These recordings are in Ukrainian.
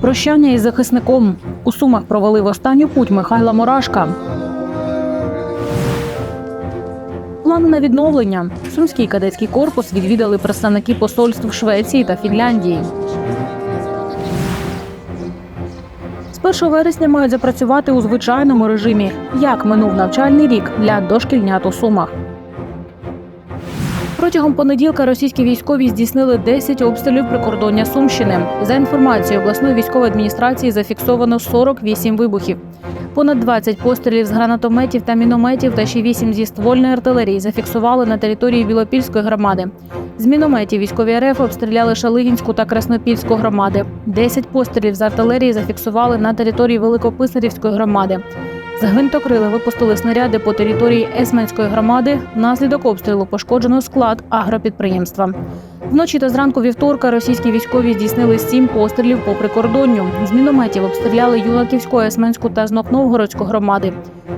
Прощання із захисником у Сумах провели в останню путь Михайла Мурашка. Плани на відновлення. Сумський кадетський корпус відвідали представники посольств Швеції та Фінляндії. З 1 вересня мають запрацювати у звичайному режимі, як минув навчальний рік для дошкільнят у Сумах. Протягом понеділка російські військові здійснили 10 обстрілів прикордоння Сумщини. За інформацією обласної військової адміністрації зафіксовано 48 вибухів. Понад 20 пострілів з гранатометів та мінометів та ще 8 зі ствольної артилерії зафіксували на території Білопільської громади. З мінометів військові РФ обстріляли Шалигінську та Краснопільську громади. 10 пострілів з артилерії зафіксували на території Великописарівської громади. З гвинтокрили випустили снаряди по території Есменської громади. Внаслідок обстрілу пошкоджено склад агропідприємства. Вночі та зранку вівторка російські військові здійснили сім пострілів по прикордонню. З мінометів обстріляли Юнаківську, Есменську та Знокновгородську громади.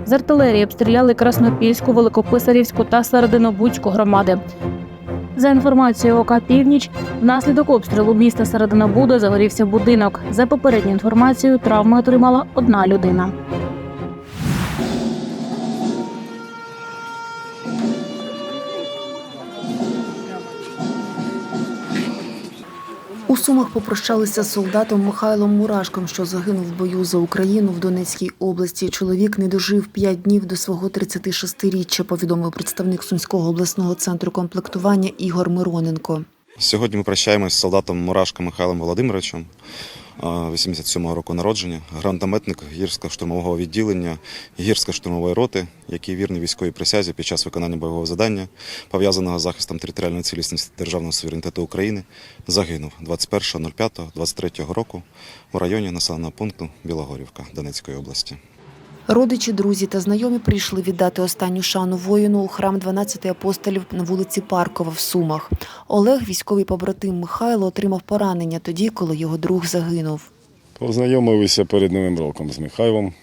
З артилерії обстріляли Краснопільську, Великописарівську та Серединобудську громади. За інформацією ОК Північ, внаслідок обстрілу міста Серединобуда загорівся будинок. За попередньою інформацією, травми отримала одна людина. Сумах попрощалися з солдатом Михайлом Мурашком, що загинув в бою за Україну в Донецькій області. Чоловік не дожив 5 днів до свого 36-річчя, повідомив представник Сумського обласного центру комплектування Ігор Мироненко. Сьогодні ми прощаємося з солдатом Мурашком Михайлом Володимировичем, 87-го року народження, грандометник гірського штурмового відділення гірсько-штурмової роти, який вірний військовій присязі під час виконання бойового завдання, пов'язаного з захистом територіальної цілісності державного суверенітету України, загинув 21.05.23 року у районі населеного пункту Білогорівка Донецької області. Родичі, друзі та знайомі прийшли віддати останню шану воїну у храм 12 апостолів на вулиці Паркова в Сумах. Олег, військовий побратим Михайло, отримав поранення тоді, коли його друг загинув. Познайомилися перед Новим роком з Михайлом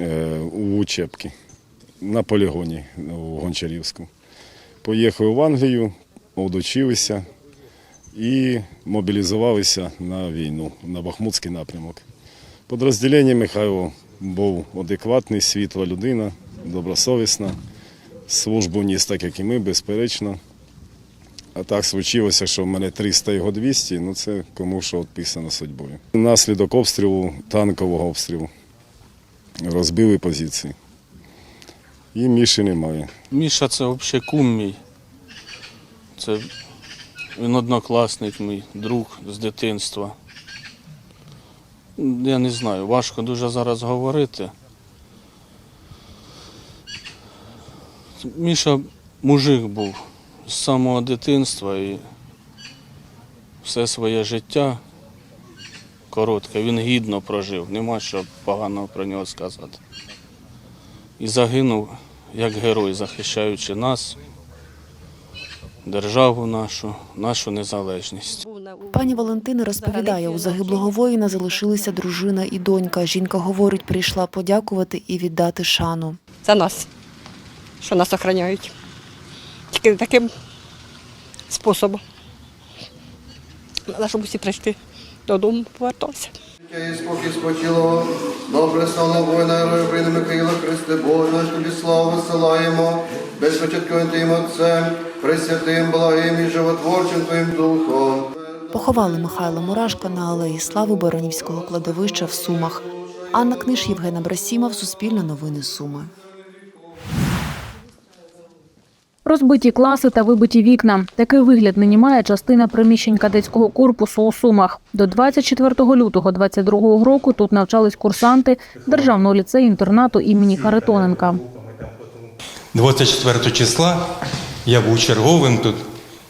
е, у Учебці на полігоні у Гончарівську. Поїхали в Англію, одучилися і мобілізувалися на війну, на Бахмутський напрямок. Подрозділення Михайло був адекватний, світла людина, добросовісна. Службу ніс так, як і ми, безперечно. А так случилося, що в мене 300 його 200, ну це кому що відписано судьбою. Наслідок обстрілу, танкового обстрілу. Розбили позиції. І Міші немає. Міша це взагалі кум мій. Це він однокласник мій, друг з дитинства. Я не знаю, важко дуже зараз говорити. Міша мужик був з самого дитинства і все своє життя коротке, він гідно прожив, нема що поганого про нього сказати. І загинув як герой, захищаючи нас, державу нашу, нашу незалежність. Пані Валентина розповідає, у загиблого воїна залишилися дружина і донька. Жінка говорить, прийшла подякувати і віддати шану. за нас, що нас охороняють. Тільки таким способом. Треба, щоб усі прийшли додому, поверталися. І спокій спочило, добре славно воїна України Михаїла Христе Боже, наш тобі славу висилаємо, безпочатковим Твоїм Отцем, пресвятим, благим і животворчим Твоїм Духом. Поховали Михайла Мурашка на алеї Слави Баранівського кладовища в Сумах. Анна Книж, Євген Абрасімов, Суспільне новини Суми. Розбиті класи та вибиті вікна. Такий вигляд нині має частина приміщень кадетського корпусу у Сумах. До 24 лютого 22 року тут навчались курсанти державного ліцею інтернату імені Харитоненка. 24 числа я був черговим тут.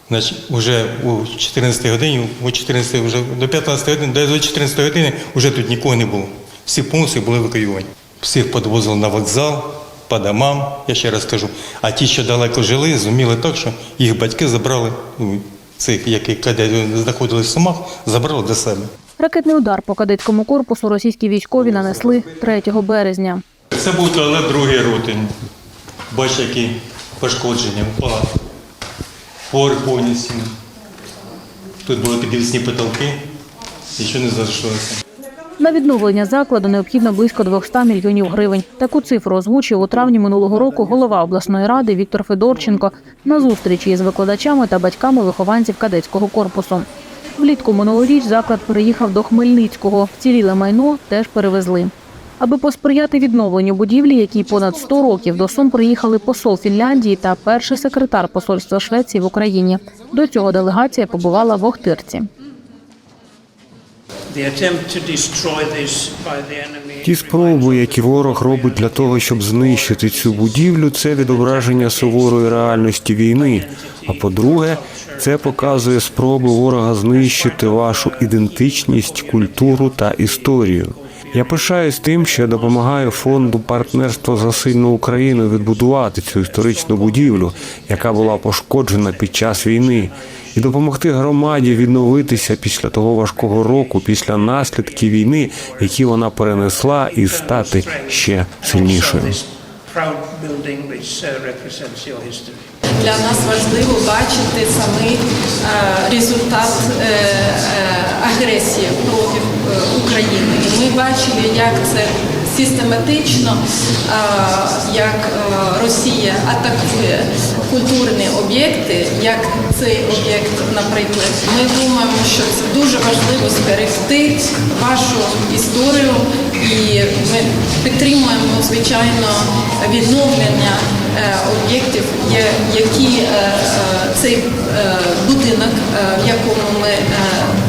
Значить, вже у 14 годині, у 14, вже до 15 години, до 14 години вже тут нікого не було. Всі повністю були евакуйовані. Всіх підвозили на вокзал, по домам, я ще раз кажу. А ті, що далеко жили, зуміли так, що їх батьки забрали, ну, цих, які кадети знаходились в Сумах, забрали до себе. Ракетний удар по кадетському корпусу російські військові нанесли 3 березня. Це був туалет другий ротин. Бачите, які пошкодження, впала. Поверх повністю. Тут були підвісні потолки, нічого не залишилося. На відновлення закладу необхідно близько 200 мільйонів гривень. Таку цифру озвучив у травні минулого року голова обласної ради Віктор Федорченко на зустрічі із викладачами та батьками вихованців кадетського корпусу. Влітку минулоріч заклад переїхав до Хмельницького. Вціліле майно теж перевезли. Аби посприяти відновленню будівлі, якій понад 100 років до Сум приїхали посол Фінляндії та перший секретар посольства Швеції в Україні. До цього делегація побувала в Охтирці. Ті спроби, які ворог робить для того, щоб знищити цю будівлю, це відображення суворої реальності війни. А по-друге, це показує спроби ворога знищити вашу ідентичність, культуру та історію. Я пишаюсь тим, що я допомагаю фонду партнерства за сильну Україну відбудувати цю історичну будівлю, яка була пошкоджена під час війни, і допомогти громаді відновитися після того важкого року, після наслідків війни, які вона перенесла, і стати ще сильнішою. Для нас важливо бачити самий е, результат е, е, агресії проти України. Ми бачили, як це систематично, як е, Росія атакує культурні об'єкти, як цей об'єкт, наприклад. Ми думаємо, що це дуже важливо зберегти вашу історію, і ми підтримуємо звичайно відновлення е, об'єктів, які е, цей будинок, в якому ми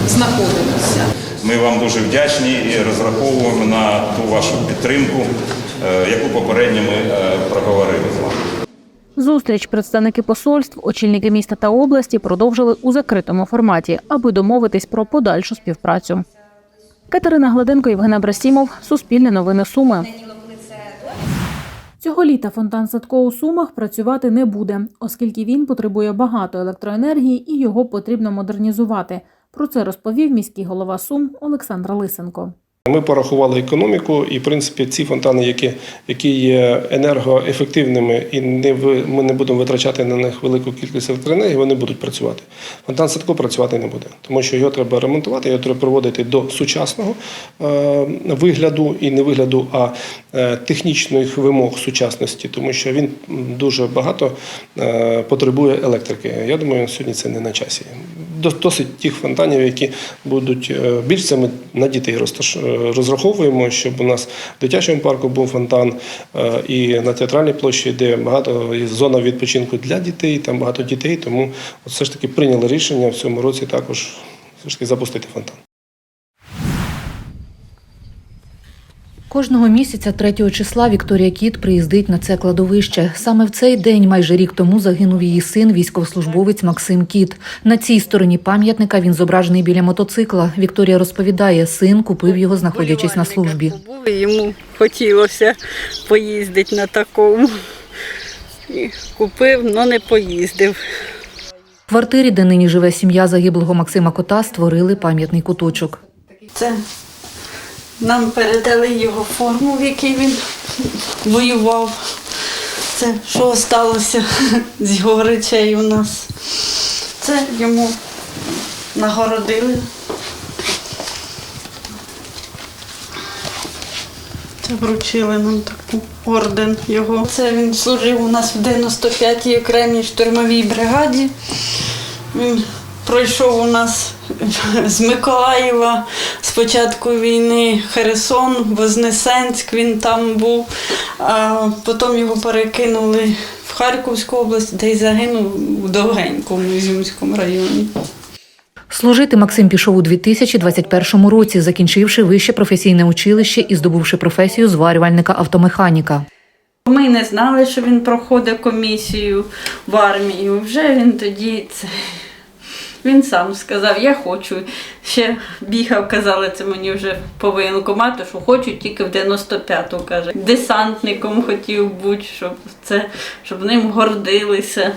знаходимося. Ми вам дуже вдячні і розраховуємо на ту вашу підтримку, е, яку попередньо ми е, проговорили з вами. Зустріч представники посольств, очільники міста та області продовжили у закритому форматі, аби домовитись про подальшу співпрацю. Катерина Гладенко, Євген Абрасімов, Суспільне новини Суми. Цього літа фонтан Садко у Сумах працювати не буде, оскільки він потребує багато електроенергії і його потрібно модернізувати. Про це розповів міський голова Сум Олександр Лисенко. Ми порахували економіку, і в принципі ці фонтани, які, які є енергоефективними, і не ми не будемо витрачати на них велику кількість електроенергії, вони будуть працювати. Фонтан Садко працювати не буде, тому що його треба ремонтувати, його треба приводити до сучасного е, вигляду і не вигляду, а е, технічних вимог сучасності, тому що він дуже багато е, потребує електрики. Я думаю, сьогодні це не на часі. До- Досить тих фонтанів, які будуть більш ми на дітей розташ- е, розраховуємо, щоб у нас в дитячому парку був фонтан е, і на театральній площі, де багато зона відпочинку для дітей, там багато дітей. Тому все ж таки прийняли рішення в цьому році також все ж таки запустити фонтан. Кожного місяця 3 числа Вікторія Кіт приїздить на це кладовище. Саме в цей день, майже рік тому, загинув її син, військовослужбовець Максим Кіт. На цій стороні пам'ятника він зображений біля мотоцикла. Вікторія розповідає, син купив його, знаходячись на службі. Був, і йому хотілося поїздити на такому. І купив, але не поїздив. В квартирі, де нині живе сім'я загиблого Максима Кота, створили пам'ятний куточок. Це нам передали його форму, в якій він воював. Це що залишилося з його речей у нас. Це йому нагородили. Це вручили нам таку орден його. Це він служив у нас в 95-й окремій штурмовій бригаді. Він пройшов у нас з Миколаєва з початку війни Херсон, Вознесенськ, він там був. А потім його перекинули в Харківську область, де й загинув у Довгенькому Ізюмському районі. Служити Максим пішов у 2021 році, закінчивши вище професійне училище і здобувши професію зварювальника автомеханіка. Ми не знали, що він проходить комісію в армію. Вже він тоді це. Він сам сказав, я хочу. Ще бігав, казали, це мені вже по воєнкомату, що хочу тільки в 95-ту, каже. Десантником хотів бути, щоб це, щоб ним гордилися.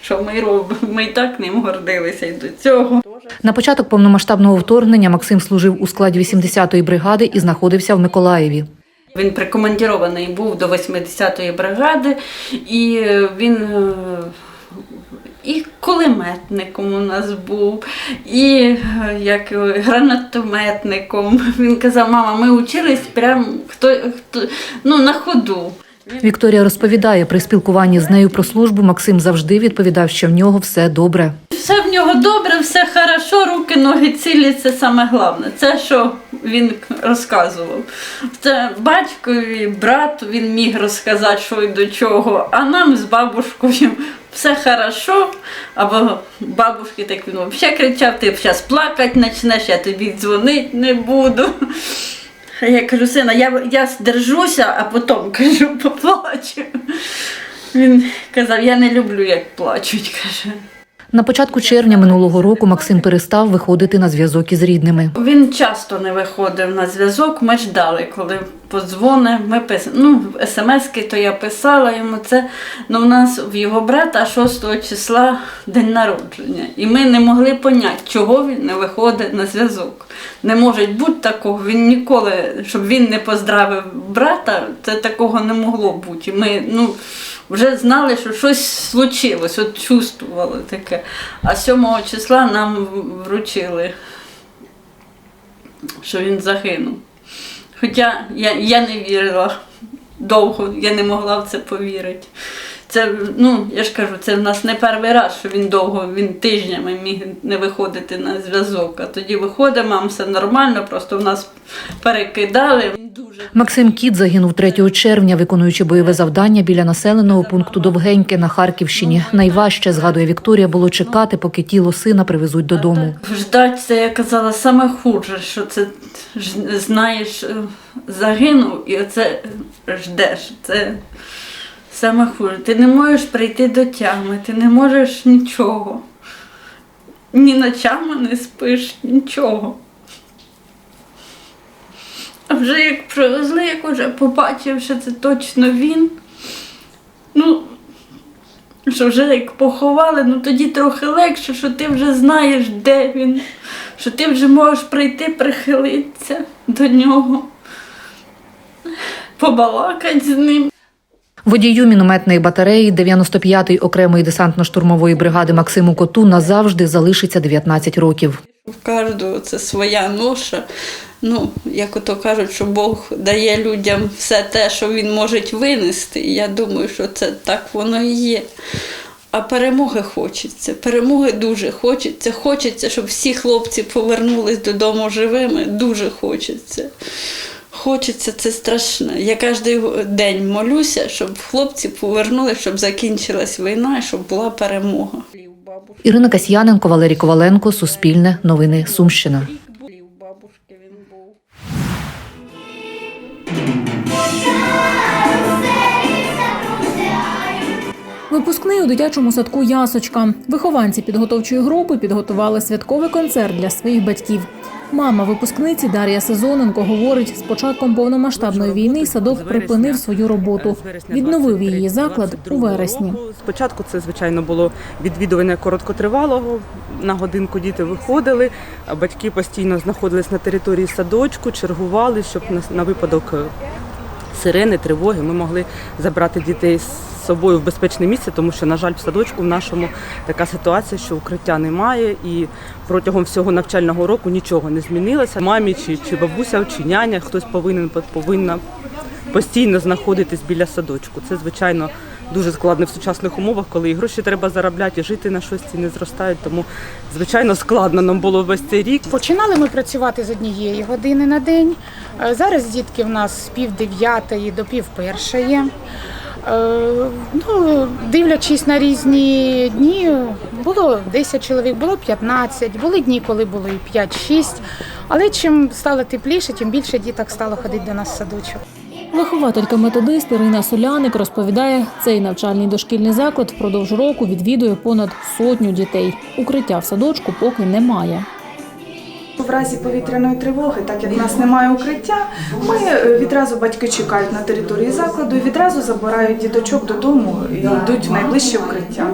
Що ми робимо? Ми і так ним гордилися і до цього. На початок повномасштабного вторгнення Максим служив у складі 80-ї бригади і знаходився в Миколаєві. Він прикомандірований був до 80-ї бригади, і він е, і кулеметником у нас був, і як гранатометником. Він казав, мама, ми учились прямо хто, хто, ну, на ходу. Вікторія розповідає, при спілкуванні з нею про службу Максим завжди відповідав, що в нього все добре. Все в нього добре, все хорошо, руки, ноги цілі, це саме головне. Це що він розказував. Це батькові, брату він міг розказати, що і до чого, а нам з бабушкою все хорошо. Або бабушки так він взагалі кричав, ти зараз плакати почнеш, я тобі дзвонити не буду. А Я кажу, сина, я, я держуся, а потім кажу, поплачу. Він казав, я не люблю, як плачуть, каже. На початку червня минулого року Максим перестав виходити на зв'язок із рідними. Він часто не виходив на зв'язок. Ми ждали, коли подзвони. Ми пис... ну, смски, то я писала йому це. Ну, у нас в його брата 6 числа день народження. І ми не могли поняти, чого він не виходить на зв'язок. Не може бути такого. Він ніколи, щоб він не поздравив брата, це такого не могло бути. І Ми ну, вже знали, що щось случилось, от чувствували таке. А 7 числа нам вручили що він загинув. Хоча я, я не вірила довго, я не могла в це повірити. Це, ну, я ж кажу, це в нас не перший раз, що він довго, він тижнями міг не виходити на зв'язок. А тоді виходить, мам, все нормально, просто в нас перекидали. Максим Кіт загинув 3 червня, виконуючи бойове завдання біля населеного пункту Довгеньке на Харківщині. Найважче, згадує Вікторія, було чекати, поки тіло сина привезуть додому. Ждать це, я казала, саме хуже, що це знаєш, е, загинув і оце ждеш. Це саме хуже. Ти не можеш прийти до тями, ти не можеш нічого. Ні ночами не спиш, нічого. А вже як привезли, як вже побачив, що це точно він. Ну, що вже як поховали, ну тоді трохи легше, що ти вже знаєш, де він, що ти вже можеш прийти, прихилитися до нього, побалакати з ним. Водію мінометної батареї 95-ї окремої десантно-штурмової бригади Максиму Коту назавжди залишиться 19 років. У кожного це своя ноша. Ну, як ото кажуть, що Бог дає людям все те, що він може винести. Я думаю, що це так воно і є. А перемоги хочеться. Перемоги дуже хочеться. Хочеться, щоб всі хлопці повернулись додому живими. Дуже хочеться. Хочеться, це страшне. Я кожен день молюся, щоб хлопці повернулися, щоб закінчилась війна і щоб була перемога. Ірина Касьяненко, Валерій Коваленко, Суспільне, Новини Сумщина. Випускний у дитячому садку Ясочка. Вихованці підготовчої групи підготували святковий концерт для своїх батьків. Мама випускниці Дар'я Сезоненко говорить, з початком повномасштабної війни садок припинив свою роботу. Відновив її заклад у вересні. Спочатку це, звичайно, було відвідування короткотривалого. На годинку діти виходили, батьки постійно знаходились на території садочку, чергували, щоб на, на випадок е, сирени, тривоги ми могли забрати дітей з собою в безпечне місце, тому що, на жаль, в садочку в нашому така ситуація, що укриття немає, і протягом всього навчального року нічого не змінилося. Мамі чи, чи бабуся, чи няня хтось повинен повинна постійно знаходитись біля садочку. Це, звичайно, дуже складно в сучасних умовах, коли і гроші треба заробляти, і жити на щось не зростають. Тому, звичайно, складно нам було весь цей рік. Починали ми працювати з однієї години на день. Е, Зараз дітки в нас з пів дев'ятої до пів першої. Е, Ну, дивлячись на різні дні, було 10 чоловік, було 15, були дні, коли було і 5-6. Але чим стало тепліше, тим більше діток стало ходити до нас в садочок. Вихователька методист Ірина Соляник розповідає, цей навчальний дошкільний заклад впродовж року відвідує понад сотню дітей. Укриття в садочку поки немає. В разі повітряної тривоги, так як в нас немає укриття, ми е, відразу батьки чекають на території закладу і відразу забирають діточок додому і йдуть в найближче укриття.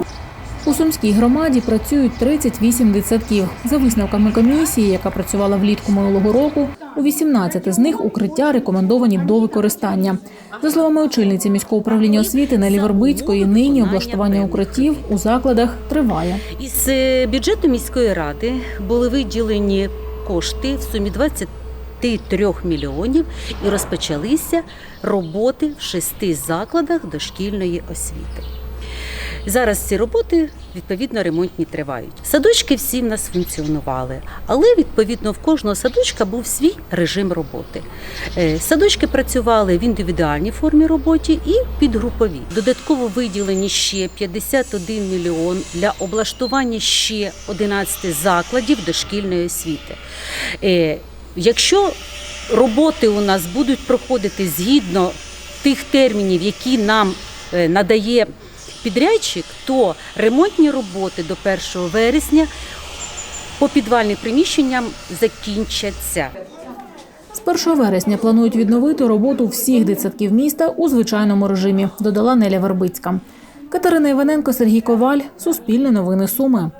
У Сумській громаді працюють 38 дитсадків. За висновками комісії, яка працювала влітку минулого року, у 18 з них укриття рекомендовані до використання. За словами очільниці міського управління освіти Нелі Вербицької, нині облаштування укриттів у закладах триває. Із е, бюджету міської ради були виділені кошти в сумі 23 мільйонів і розпочалися роботи в шести закладах дошкільної освіти. Зараз ці роботи відповідно ремонтні тривають. Садочки всі в нас функціонували, але відповідно в кожного садочка був свій режим роботи. Е, Садочки працювали в індивідуальній формі роботі і підгрупові. Додатково виділені ще 51 мільйон для облаштування ще 11 закладів дошкільної освіти. Е, Якщо роботи у нас будуть проходити згідно тих термінів, які нам е, надає підрядчик, то ремонтні роботи до 1 вересня по підвальним приміщенням закінчаться. З 1 вересня планують відновити роботу всіх дитсадків міста у звичайному режимі, додала Неля Вербицька. Катерина Іваненко, Сергій Коваль, Суспільне новини Суми.